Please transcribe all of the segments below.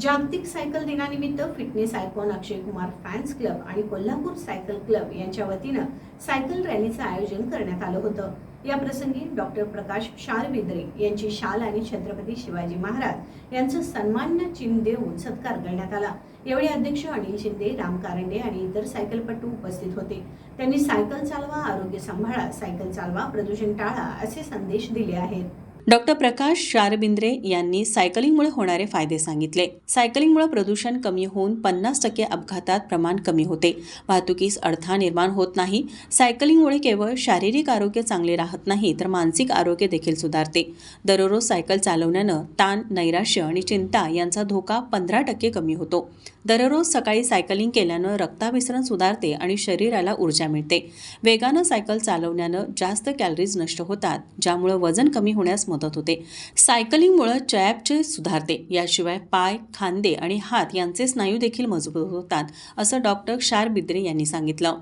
जागतिक सायकल दिनानिमित्त fitness icon Akshay Kumar fans club आणि कोल्हापूर सायकल क्लब यांच्या वतीनं सायकल रॅलीचं आयोजन करण्यात आलं होतं. या प्रसंगी डॉक्टर प्रकाश शारविद्रे यांची शाल आणि छत्रपती शिवाजी महाराज यांचं सन्मान्य चिन्ह देऊन सत्कार करण्यात आला. यावेळी अध्यक्ष अनिल शिंदे राम कारंडे आणि इतर सायकलपटू उपस्थित होते. त्यांनी सायकल चालवा आरोग्य सांभाळा सायकल चालवा प्रदूषण टाळा असे संदेश दिले आहेत. डॉक्टर प्रकाश शारबिंद्रे यांनी सायकलिंगमुळे होणारे फायदे सांगितले. सायकलिंगमुळे प्रदूषण कमी होऊन पन्नास टक्के अपघातात प्रमाण कमी होते. वाहतुकीस अडथळा निर्माण होत नाही. सायकलिंगमुळे केवळ शारीरिक आरोग्य चांगले राहत नाही तर मानसिक आरोग्य देखील सुधारते. दररोज सायकल चालवण्यानं ताण नैराश्य आणि चिंता यांचा धोका पंधरा टक्के कमी होतो. दररोज सकाळी सायकलिंग केल्यानं रक्ताभिसरण सुधारते आणि शरीराला ऊर्जा मिळते. वेगानं सायकल चालवण्यानं जास्त कॅलरीज नष्ट होतात ज्यामुळं वजन कमी होण्यास मदत मदत होते. सायकलिंगमुळं चयापचय सुधारते. याशिवाय पाय खांदे आणि हात यांचे स्नायू देखील मजबूत होतात असं डॉक्टर शार बिद्रे यांनी सांगितलं.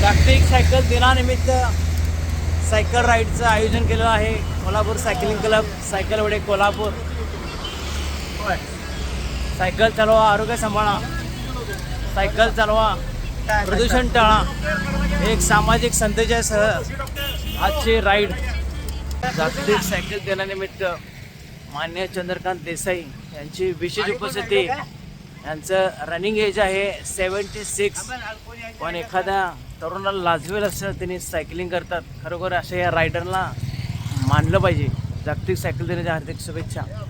जागतिक सायकल दिनानिमित्त सायकल राईडचं आयोजन केलं आहे. कोल्हापूर सायकलिंग क्लब सायकल वडे कोल्हापूर. सायकल चालवा आरोग्य सांभाळा. सायकल चालवा प्रदूषण टाळा. एक सामाजिक संदेशासह आजची राईड जागतिक सायकल दिनानिमित्त मान्य चंद्रकांत देसाई यांची विशेष उपस्थिती. यांचं रनिंग एज आहे सेवन्टी सिक्स पण एखाद्या तरुणाला लाजवेल असं त्यांनी सायकलिंग करतात खरोखर अशा या रायडरला मानलं पाहिजे. जागतिक सायकल दिनाच्या हार्दिक शुभेच्छा.